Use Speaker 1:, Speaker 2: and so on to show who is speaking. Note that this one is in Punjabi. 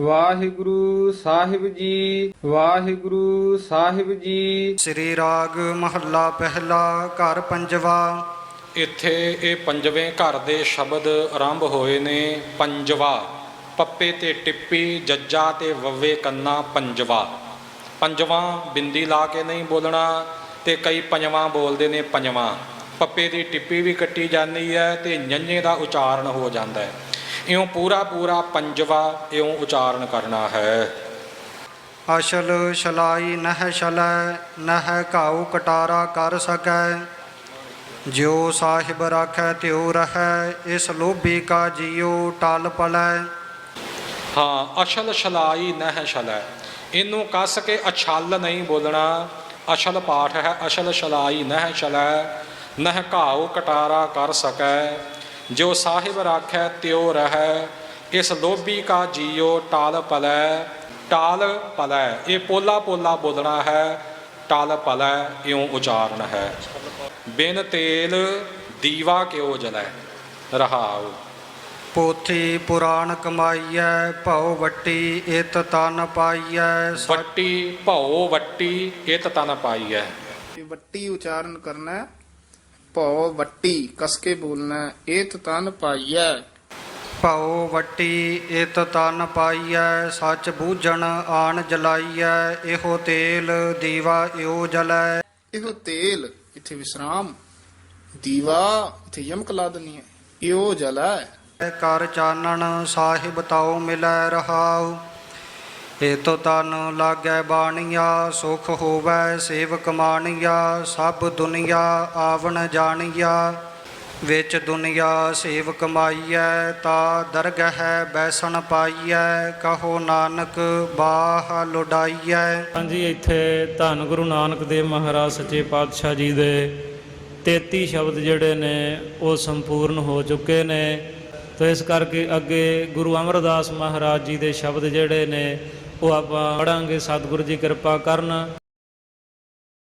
Speaker 1: ਵਾਹਿਗੁਰੂ ਸਾਹਿਬ ਜੀ ਵਾਹਿਗੁਰੂ ਸਾਹਿਬ ਜੀ।
Speaker 2: ਸ੍ਰੀ ਰਾਗ ਮਹੱਲਾ ਪਹਿਲਾ ਘਰ ਪੰਜਵਾ।
Speaker 3: ਇੱਥੇ ਇਹ ਪੰਜਵੇਂ ਘਰ ਦੇ ਸ਼ਬਦ ਆਰੰਭ ਹੋਏ ਨੇ ਪੰਜਵਾ। ਪੱਪੇ ਤੇ ਟਿੱਪੀ ਜੱਜਾ ਤੇ ਵੱਵੇ ਕੰਨਾ ਪੰਜਵਾ। ਪੰਜਵਾ ਬਿੰਦੀ ਲਾ ਕੇ ਨਹੀਂ ਬੋਲਣਾ ਤੇ ਕਈ ਪੰਜਵਾਂ ਬੋਲਦੇ ਨੇ ਪੰਜਵਾਂ। ਪੱਪੇ ਦੀ ਟਿੱਪੀ ਵੀ ਕੱਟੀ ਜਾਂਦੀ ਹੈ ਤੇ ਨੰਨੇ ਦਾ ਉਚਾਰਨ ਹੋ ਜਾਂਦਾ ਹੈ। ਇਉਂ ਪੂਰਾ ਪੂਰਾ ਪੰਜਵਾ ਇਉਂ ਉਚਾਰਨ ਕਰਨਾ ਹੈ।
Speaker 2: ਅਸ਼ਲ ਸ਼ਲਾਈ ਨਹਿ ਸ਼ਲੈ ਨਹਿ ਘਾਉ ਕਟਾਰਾ ਕਰ ਸਕੈ। ਜਿਉ ਸਾਹਿਬ ਰਾਖੈ ਤਿਉ ਰਹੈ ਇਸ ਲੋਭੀ ਕਾ ਜੀਉ ਟਲ ਪਲੈ।
Speaker 3: ਹਾਂ ਅਸ਼ਲ ਸ਼ਲਾਈ ਨਹਿ ਸ਼ਲੈ ਇਹਨੂੰ ਕੱਸ ਕੇ ਅਛਲ ਨਹੀਂ ਬੋਲਣਾ। ਅਸ਼ਲ ਪਾਠ ਹੈ ਅਸ਼ਲ ਸ਼ਲਾਈ ਨਹਿ ਸ਼ਲੈ ਨਹਿ ਘਾਉ ਕਟਾਰਾ ਕਰ ਸਕੈ। ਜੋ ਸਾਹਿਬ ਰਾਖੈ ਤਿਉ ਰਹੈ ਇਸ ਲੋਭੀ ਕਾ ਜੀਉ ਟਾਲ ਪਲੈ ਟਾਲ ਪਲੈ ਇਹ ਪੋਲਾ ਪੋਲਾ ਬੋਲਣਾ ਹੈ ਟਾਲ ਪਲੈ ਇਉਂ ਉਚਾਰਨ ਹੈ। ਬਿਨ ਤੇਲ ਦੀਵਾ ਕਿਉ ਜਲੈ? ਰਹਾਉ।
Speaker 2: ਪੋਥੀ ਪੁਰਾਣ ਕਮਾਈਐ ਭਉ ਵੱਟੀ ਇਤ ਤਨ ਪਾਈਐ
Speaker 3: ਵੱਟੀ ਭਉ ਵੱਟੀ ਇਤ ਤਨ ਪਾਈ ਹੈ
Speaker 4: ਇਹ ਵੱਟੀ ਉਚਾਰਨ ਕਰਨਾ ਹੈ। ਭਉ ਵੱਟੀ ਕਸ ਕੇ ਬੋਲਣਾ। ਏਤ ਤਨ ਪਾਈਐ।
Speaker 2: ਭਉ ਵੱਟੀ ਇਤ ਤਨ ਪਾਈਐ ਸੱਚ ਬੂਝਣ ਆਣ ਜਲਾਈਐ ਇਹੋ ਤੇਲ ਦੀਵਾ ਇਉ ਜਲੈ।
Speaker 4: ਇਹੋ ਤੇਲ ਇੱਥੇ ਵਿਸਰਾਮ। ਦੀਵਾ ਇੱਥੇ ਯਮਕ ਲਾ ਦਨੀ ਹੈ ਇਹੋ ਜਲਾ।
Speaker 2: ਕਰ ਚਾਨਣ ਸਾਹਿਬ ਤਾਉ ਮਿਲੈ ਰਹਾਉ। ਏਤੋ ਤਨ ਲਾਗੈ ਬਾਣੀਆ, ਸੁਖ ਹੋਵੈ ਸੇਵ ਕਮਾਣੀਆ ਸਭ ਦੁਨੀਆ ਆਵਣ ਜਾਣੀਆ। ਵਿੱਚ ਦੁਨੀਆ ਸੇਵ ਕਮਾਈਐ ਤਾ ਦਰਗਹਿ ਬੈਸਣ ਪਾਈਐ, ਕਹੋ ਨਾਨਕ ਬਾਹ ਲੁਡਾਈਐ।
Speaker 5: ਹਾਂਜੀ, ਇੱਥੇ ਧੰਨ ਗੁਰੂ ਨਾਨਕ ਦੇਵ ਮਹਾਰਾਜ ਸੱਚੇ ਪਾਤਸ਼ਾਹ ਜੀ ਦੇ 33 ਸ਼ਬਦ ਜਿਹੜੇ ਨੇ, ਉਹ ਸੰਪੂਰਨ ਹੋ ਚੁੱਕੇ ਨੇ। ਤੇ ਇਸ ਕਰਕੇ ਅੱਗੇ ਗੁਰੂ ਅਮਰਦਾਸ ਮਹਾਰਾਜ ਜੀ ਦੇ ਸ਼ਬਦ ਜਿਹੜੇ ਨੇ ਉਹ ਆਪਾਂ ਪੜਾਂਗੇ ਸਤਿਗੁਰੂ ਜੀ ਕਿਰਪਾ ਕਰਨ।